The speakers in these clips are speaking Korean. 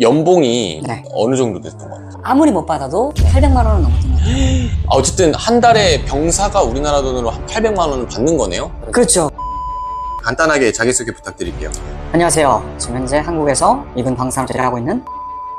연봉이 네. 어느 정도 됐던 것 같아요? 아무리 못 받아도 800만 원은 넘었던 것 같아요. 아, 어쨌든 한 달에 병사가 우리나라 돈으로 한 800만 원을 받는 거네요? 그렇죠. 간단하게 자기소개 부탁드릴게요. 안녕하세요. 지금 현재 한국에서 미군 방사를 하고 있는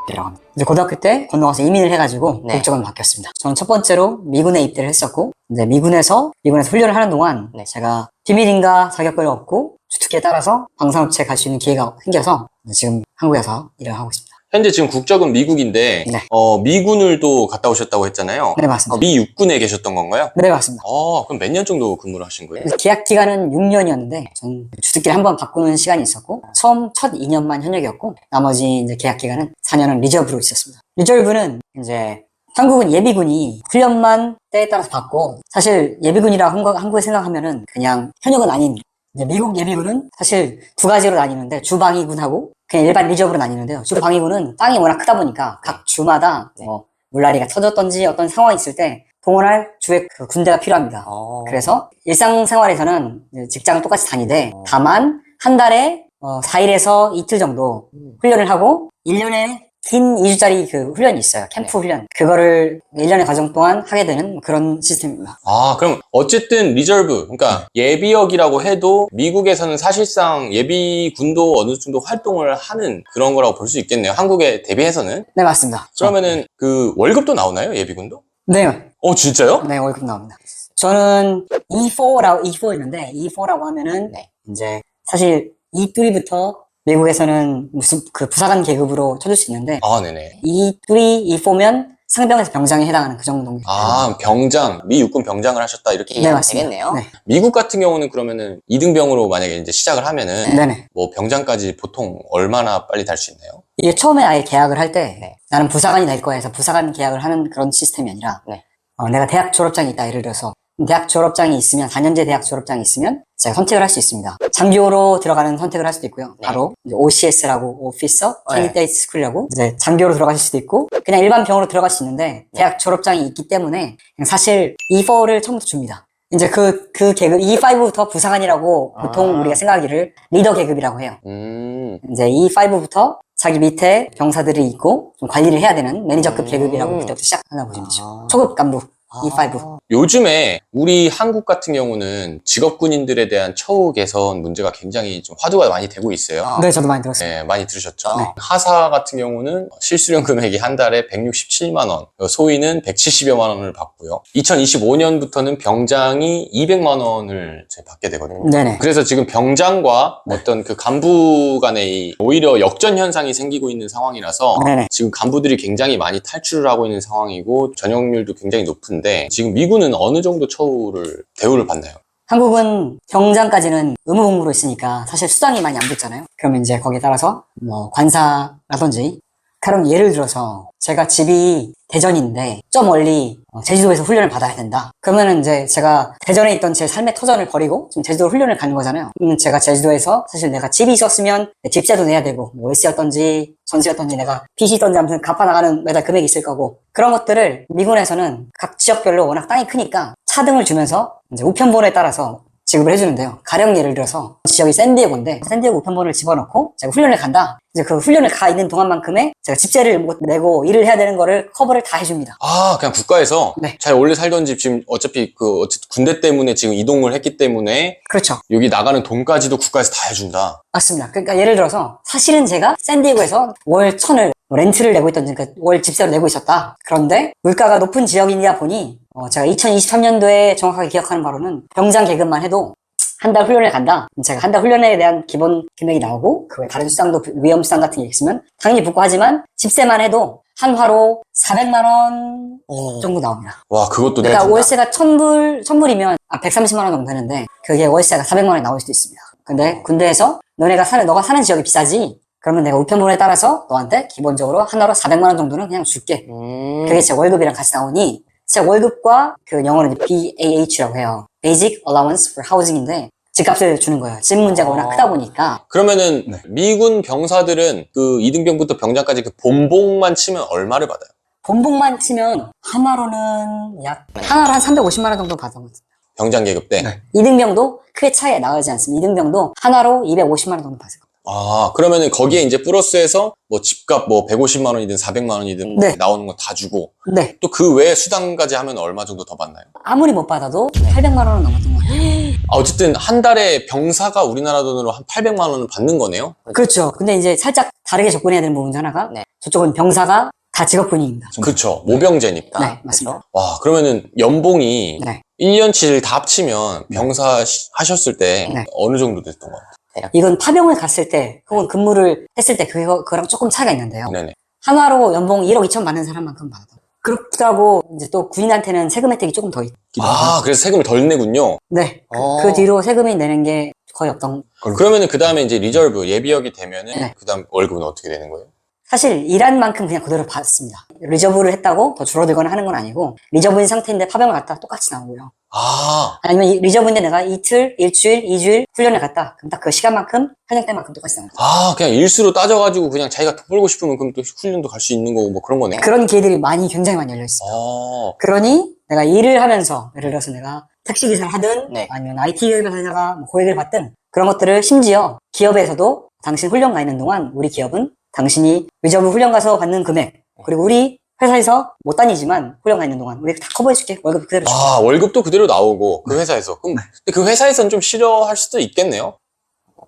이라고 합니다. 이제 고등학교 때 건너가서 이민을 해가지고 네. 국적은 바뀌었습니다. 저는 첫 번째로 미군에 입대를 했었고, 이제 미군에서 미군에서 훈련을 하는 동안 네. 제가 비밀인가 자격증을 얻고 주특기에 따라서 방산업체에 갈 수 있는 기회가 생겨서 지금 한국에서 일을 하고 있습니다. 현재 지금 국적은 미국인데, 네. 어, 미군을 또 갔다 오셨다고 했잖아요. 네 맞습니다. 어, 미 육군에 계셨던 건가요? 네 맞습니다. 어, 그럼 몇 년 정도 근무를 하신 거예요? 그래서 계약 기간은 6년이었는데 전 주특기를 한 번 바꾸는 시간이 있었고 처음 첫 2년만 현역이었고 나머지 이제 계약 기간은 4년은 리저브로 있었습니다. 리저브는 이제 한국은 예비군이 훈련만 때에 따라서 받고 사실 예비군이라 한국, 한국에 생각하면은 그냥 현역은. 이제 미국 예비군은 사실 두 가지로 나뉘는데 주방위군하고 그냥 일반 리저브로 나뉘는데요. 주 방위군은 땅이 워낙 크다 보니까 각 주마다 뭐 물난리가 터졌던지 어떤 상황이 있을 때 동원할 주의 그 군대가 필요합니다. 어. 그래서 일상생활에서는 직장을 똑같이 다니되 다만 한 달에 어, 4일에서 이틀 정도 훈련을 하고 1년에 긴 2주짜리 그 훈련이 있어요. 캠프 훈련. 그거를 1년의 과정 동안 하게 되는 그런 시스템입니다. 아, 그럼 어쨌든 리저브, 그러니까 예비역이라고 해도 미국에서는 사실상 예비군도 어느 정도 활동을 하는 그런 거라고 볼 수 있겠네요. 한국에 대비해서는. 네, 맞습니다. 그러면은 그 월급도 나오나요? 예비군도? 네, 어, 진짜요? 네, 월급 나옵니다. 저는 E4라고, E4였는데, E4라고 하면은, 네. 이제, 사실, E3부터 미국에서는 무슨, 그 부사관 계급으로 쳐줄 수 있는데, 아, 네네. E3, E4면 상병에서 병장에 해당하는 그 정도. 아, 병장, 미 육군 병장을 하셨다 이렇게. 네, 맞습니다. 되겠네요. 네. 미국 같은 경우는 그러면은 2등병으로 만약에 이제 시작을 하면은 네네. 뭐 병장까지 보통 얼마나 빨리 달 수 있나요? 이게 처음에 아예 계약을 할 때, 네. 나는 부사관이 될 거야 해서 부사관 계약을 하는 그런 시스템이 아니라, 네. 어, 내가 대학 졸업장이 있다, 예를 들어서. 대학 졸업장이 있으면, 4년제 대학 졸업장이 있으면, 제가 선택을 할 수 있습니다. 장교로 들어가는 선택을 할 수도 있고요. 네. 바로, OCS라고, 네. 캐니데이트 스쿨이라고, 이제 장교로 들어가실 수도 있고, 그냥 일반 병으로 들어갈 수 있는데, 대학 졸업장이 있기 때문에, 사실 E4를 처음부터 줍니다. 이제 그, 그 계급, E5부터 부사관이라고 보통 아. 우리가 생각하기를 리더 계급이라고 해요. 음, 이제 E5부터 자기 밑에 병사들이 있고 좀 관리를 해야 되는 매니저급 음. 계급이라고 그때부터 시작하나 보시면 되죠. 아. 초급 간부 아. E5. 요즘에 우리 한국 같은 경우는 직업군인들에 대한 처우 개선 문제가 굉장히 좀 화두가 많이 되고 있어요. 아. 네, 저도 많이 들었어요. 네, 많이 들으셨죠? 네. 하사 같은 경우는 실수령 금액이 한 달에 167만 원, 소위는 170여만 원을 받고요. 2025년부터는 병장이 200만 원을 받게 되거든요. 네네. 그래서 지금 병장과 어떤 그 간부 간의 이 오히려 역전 현상이 생기고 있는 상황이라서 네네. 지금 간부들이 굉장히 많이 탈출을 하고 있는 상황이고 전역률도 굉장히 높은데 지금 미군은 어느 정도 처우를 대우를 받나요? 한국은 병장까지는 의무 복무로 있으니까 사실 수당이 많이 안 붙잖아요. 그러면 이제 거기에 따라서 뭐 관사라든지 가령 예를 들어서 제가 집이 대전인데 좀 멀리 어, 제주도에서 훈련을 받아야 된다. 그러면은 이제 제가 대전에 있던 제 삶의 터전을 버리고 지금 제주도 훈련을 가는 거잖아요. 그러면 제가 제주도에서 사실 내가 집이 있었으면 내 집세도 내야 되고 뭐 월세였던지 전세였던지 내가 빚이 있던지 아무튼 갚아 나가는 매달 금액이 있을 거고 그런 것들을 미군에서는 각 지역별로 워낙 땅이 크니까 차등을 주면서 이제 우편번호에 따라서 지급을 해주는데요. 가령 예를 들어서 지역이 샌디에고인데 샌디에고 우편번호를 집어넣고 제가 훈련을 간다. 이제 그 훈련을 가 있는 동안만큼의 제가 집세를 못 내고 일을 해야 되는 거를 커버를 다 해줍니다. 아, 그냥 국가에서 네. 잘 원래 살던 집 지금 어차피 그 어쨌든 군대 때문에 지금 이동을 했기 때문에 그렇죠. 여기 나가는 돈까지도 국가에서 다 해준다. 맞습니다. 그러니까 예를 들어서 사실은 제가 샌디에고에서 월 천을 뭐 렌트를 내고 있던지 그러니까 월 집세를 내고 있었다. 그런데 물가가 높은 지역이다 보니 어, 제가 2023년도에 정확하게 기억하는 바로는 병장 계급만 해도 한 달 훈련을 간다. 제가 한 달 훈련에 대한 기본 금액이 나오고 그 외 다른 수당도 위험 수당 같은 게 있으면 당연히 붙고 하지만 집세만 해도 한 화로 400만 원 정도 나옵니다. 와, 그것도 그러니까 내준다. 월세가 천불, 천불이면 아, 130만 원 정도 되는데 그게 월세가 400만 원이 나올 수도 있습니다. 근데 군대에서 너네가 사는, 너가 사는 지역이 비싸지? 그러면 내가 우편물에 따라서 너한테 기본적으로 하나로 400만 원 정도는 그냥 줄게. 음. 그게 제 월급이랑 같이 나오니 제 월급과 그 영어는 BAH라고 해요. Basic Allowance for Housing인데 집값을 주는 거예요. 집 문제가 워낙 아. 크다 보니까 그러면은 미군 병사들은 그 2등병부터 병장까지 그 본봉만 치면 얼마를 받아요? 본봉만 치면 하나로는 약 하나로 한 350만 원 정도 받은 것 같아요. 병장 계급 때. 이등병도 크게 차이가 나지 않습니다. 이등병도 하나로 250만 원 정도 받을 겁니다. 아, 그러면은 거기에 이제 플러스해서 뭐 집값 뭐 150만 원이든 400만 원이든 뭐 네. 나오는 거 다 주고 네. 또 그 외에 수당까지 하면 얼마 정도 더 받나요? 아무리 못 받아도 800만 원은 넘었던 것 같아요. 아, 어쨌든 한 달에 병사가 우리나라 돈으로 한 800만 원을 받는 거네요? 그렇죠. 근데 이제 살짝 다르게 접근해야 되는 부분 중 하나가 네. 저쪽은 병사가 다 직업군인입니다. 그쵸. 모병제니까. 네, 맞습니다. 와, 그러면은 연봉이 네. 1년치를 다 합치면 병사 시- 하셨을 때 네. 어느 정도 됐던 것 같아요? 이건 파병을 갔을 때 혹은 근무를 했을 때 그거, 그거랑 조금 차이가 있는데요. 네네. 하나로 연봉 1억 2천 받는 사람만큼 받았다. 그렇다고 이제 또 군인한테는 세금 혜택이 조금 더 있기도. 아, 그래서 세금을 덜 내군요. 네. 그, 어. 그 뒤로 세금이 내는 게 거의 없던. 그러면은 그 다음에 이제 리저브 예비역이 되면은 네. 그 다음 월급은 어떻게 되는 거예요? 사실 일한 만큼 그냥 그대로 받습니다. 리저브를 했다고 더 줄어들거나 하는 건 아니고 리저브인 상태인데 파병을 갔다 똑같이 나오고요. 아, 아니면 이- 리저브인데 내가 이틀, 일주일, 이주일 훈련을 갔다. 그럼 딱 그 시간만큼 현역 때만큼 똑같이 나옵니다. 아, 그냥 일수로 따져가지고 그냥 자기가 돈 벌고 싶으면 그럼 또 훈련도 갈 수 있는 거고 뭐 그런 거네요. 그런 기회들이 많이 굉장히 많이 열려 있어요. 아, 그러니 내가 일을 하면서 예를 들어서 내가 택시 기사를 하든 네. 아니면 IT 하다가 뭐 고액을 받든 그런 것들을 심지어 기업에서도 당신 훈련 가 있는 동안 우리 기업은 당신이 리저브 훈련 가서 받는 금액 그리고 우리 회사에서 못 다니지만 훈련 가 있는 동안 우리가 다 커버해줄게 월급 그대로 줄게 아, 월급도 그대로 나오고 그 회사에서. 그럼 근데 그 회사에서는 좀 싫어할 수도 있겠네요.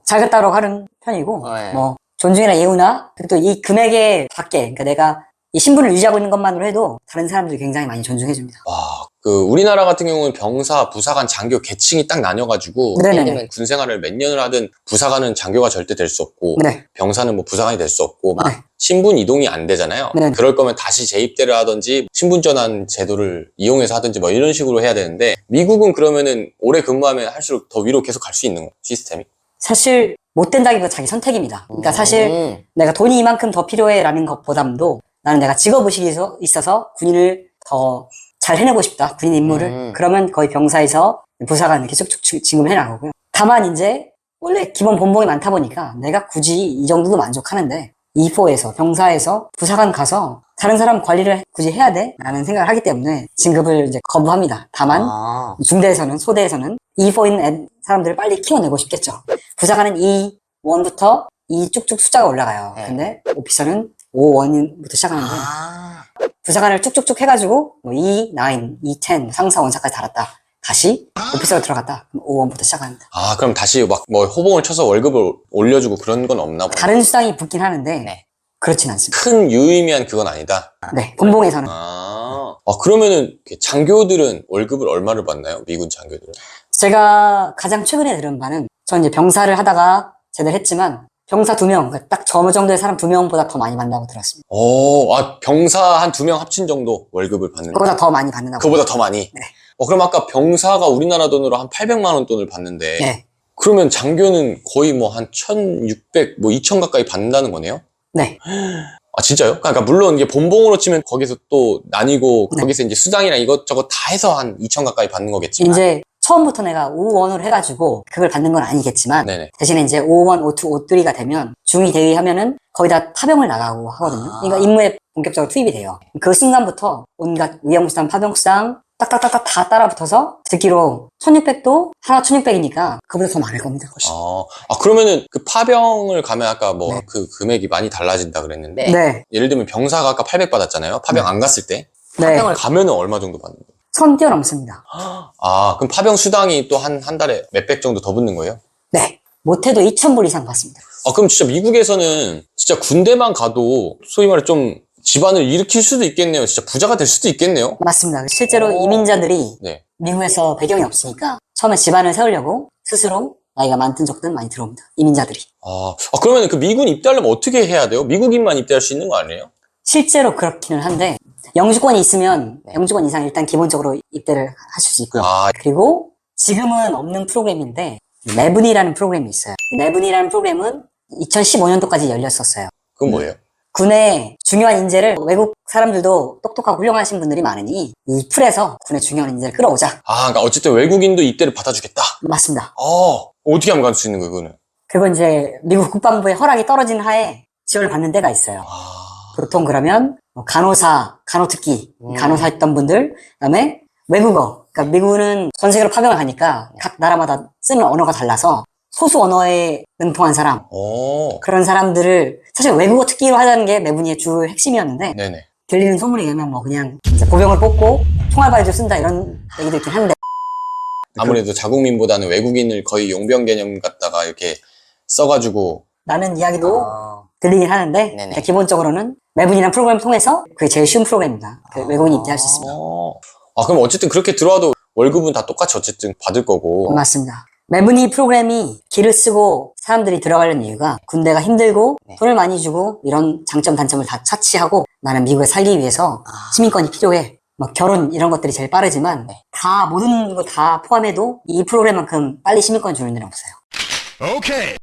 잘 갔다라고 하는 편이고 네. 뭐 존중이나 예우나 그리고 또 이 금액의 밖에 그러니까 내가 이 신분을 유지하고 있는 것만으로 해도 다른 사람들이 굉장히 많이 존중해줍니다. 와, 그 우리나라 같은 경우는 병사, 부사관, 장교 계층이 딱 나뉘어가지고 네네네. 예를 들면 군 생활을 몇 년을 하든 부사관은 장교가 절대 될 수 없고 네. 병사는 뭐 부사관이 될 수 없고 막 네. 신분 이동이 안 되잖아요. 네. 그럴 거면 다시 재입대를 하든지 신분 전환 제도를 이용해서 하든지 뭐 이런 식으로 해야 되는데 미국은 그러면은 오래 근무하면 할수록 더 위로 계속 갈 수 있는 거 시스템이. 사실 못 된다기보다 자기 선택입니다. 그러니까 사실 음. 내가 돈이 이만큼 더 필요해라는 것보담도 나는 내가 직업의식이 있어- 있어서 군인을 더 잘 해내고 싶다. 군인 임무를. 음. 그러면 거의 병사에서 부사관 이렇게 쭉쭉 지- 지급을 해나가고요. 다만 이제 원래 기본 본봉이 많다 보니까 내가 굳이 이 정도도 만족하는데 E4에서 병사에서 부사관 가서 다른 사람 관리를 굳이 해야 돼? 라는 생각을 하기 때문에 진급을 이제 거부합니다. 다만 아. 중대에서는 소대에서는 E4인 사람들을 빨리 키워내고 싶겠죠. 부사관은 E1부터 E 쭉쭉 숫자가 올라가요. 네. 근데 오피서는 5원부터 시작하는데 아. 부사관을 쭉쭉쭉 해가지고 뭐 E9, E10 상사 원사까지 달았다. 다시 오피서로 들어갔다. 그럼 5원부터 시작합니다. 아 그럼 다시 막 뭐 호봉을 쳐서 월급을 올려주고 그런 건 없나 보네. 다른 수당이 붙긴 하는데 네. 그렇진 않습니다. 큰 유의미한 그건 아니다. 네, 본봉에서는 아, 아, 그러면은 장교들은 월급을 얼마를 받나요? 미군 장교들은? 제가 가장 최근에 들은 바는 저 이제 병사를 하다가 제대를 했지만 병사 두 명, 그러니까 딱저 정도의 사람 두 명보다 더 많이 받는다고 들었습니다. 오, 아 병사 한 두 명 합친 정도 월급을 받는. 그보다 더 많이 받는다고. 그보다 더 많이. 네. 어, 그럼 아까 병사가 우리나라 돈으로 한 800만 원 돈을 받는데 네, 그러면 장교는 거의 뭐 한 1,600, 뭐 2,000 가까이 받는다는 거네요? 네, 아 진짜요? 그러니까 물론 이게 본봉으로 치면 거기서 또 나뉘고 네. 거기서 이제 수당이랑 이것저것 다 해서 한 2,000 가까이 받는 거겠지만. 이제 처음부터 내가 5원으로 해가지고 그걸 받는 건 아니겠지만 네네. 대신에 이제 5원, 5투, 5쓰리가 되면 중위 대위 하면은 거기다 파병을 나가고 하거든요. 아. 그러니까 임무에 본격적으로 투입이 돼요. 그 순간부터 온갖 위험수당, 파병수당 딱딱딱딱 다 따라붙어서 듣기로 1600도 하나 1600이니까 그보다 더 많을 겁니다. 훨씬. 아, 아, 그러면은 그 파병을 가면 아까 뭐 네. 그 금액이 많이 달라진다 그랬는데 네. 네, 예를 들면 병사가 아까 800 받았잖아요. 파병 안 갔을 때 네, 파병을- 가면은 얼마 정도 받는 거예요? 선 뛰어넘습니다. 아, 그럼 파병 수당이 또 한 한 달에 몇백 정도 더 붙는 거예요? 네, 못해도 2,000불 이상 받습니다. 아, 그럼 진짜 미국에서는 진짜 군대만 가도 소위 말해 좀 집안을 일으킬 수도 있겠네요. 진짜 부자가 될 수도 있겠네요. 맞습니다. 실제로 오. 이민자들이 네. 미국에서 배경이 없으니까 처음에 집안을 세우려고 스스로 나이가 많든 적든 많이 들어옵니다. 이민자들이. 아, 아 그러면 그 미군 입대하려면 어떻게 해야 돼요? 미국인만 입대할 수 있는 거 아니에요? 실제로 그렇기는 한데 영주권이 있으면 영주권 이상 일단 기본적으로 입대를 하실 수 있고요. 아, 그리고 지금은 없는 프로그램인데 레븐이라는 프로그램이 있어요. 레븐이라는 프로그램은 2015년도까지 열렸었어요. 그건 뭐예요? 군의 중요한 인재를 외국 사람들도 똑똑하고 훌륭하신 분들이 많으니 이 풀에서 군의 중요한 인재를 끌어오자. 아, 그러니까 어쨌든 외국인도 입대를 받아주겠다. 맞습니다. 어, 어떻게 하면 갈 수 있는 거예요, 그거는? 그리고 이제 미국 국방부의 허락이 떨어진 하에 지원을 받는 데가 있어요. 아, 보통 그러면 뭐 간호사, 간호특기, 음. 간호사 했던 분들, 그다음에 외국어. 그러니까 미국은 전 세계로 파병을 가니까 각 나라마다 쓰는 언어가 달라서 소수 언어에 능통한 사람 오. 그런 사람들을 사실 외국어 특기로 하자는 게 매분이의 주 핵심이었는데 네네. 들리는 소문에 의하면 뭐 그냥 이제 보병을 뽑고 총알바위도 쓴다 이런 얘기도 있긴 한데 아무래도 자국민보다는 외국인을 거의 용병 개념 갖다가 이렇게 써가지고 라는 이야기도 어, 들리긴 하는데 네네. 근데 기본적으로는 매분이라는 프로그램을 통해서 그게 제일 쉬운 프로그램입니다. 그 외국인이 입대할 수 있습니다. 어. 아 그럼 어쨌든 그렇게 들어와도 월급은 다 똑같이 어쨌든 받을 거고. 맞습니다. 매분이 프로그램이 길을 쓰고 사람들이 들어가려는 이유가 군대가 힘들고 네. 돈을 많이 주고 이런 장점 단점을 다 차치하고 나는 미국에 살기 위해서 아. 시민권이 필요해. 뭐 결혼 이런 것들이 제일 빠르지만 네. 다 모든 거 다 포함해도 이 프로그램만큼 빨리 시민권 주는 데는 없어요. Okay.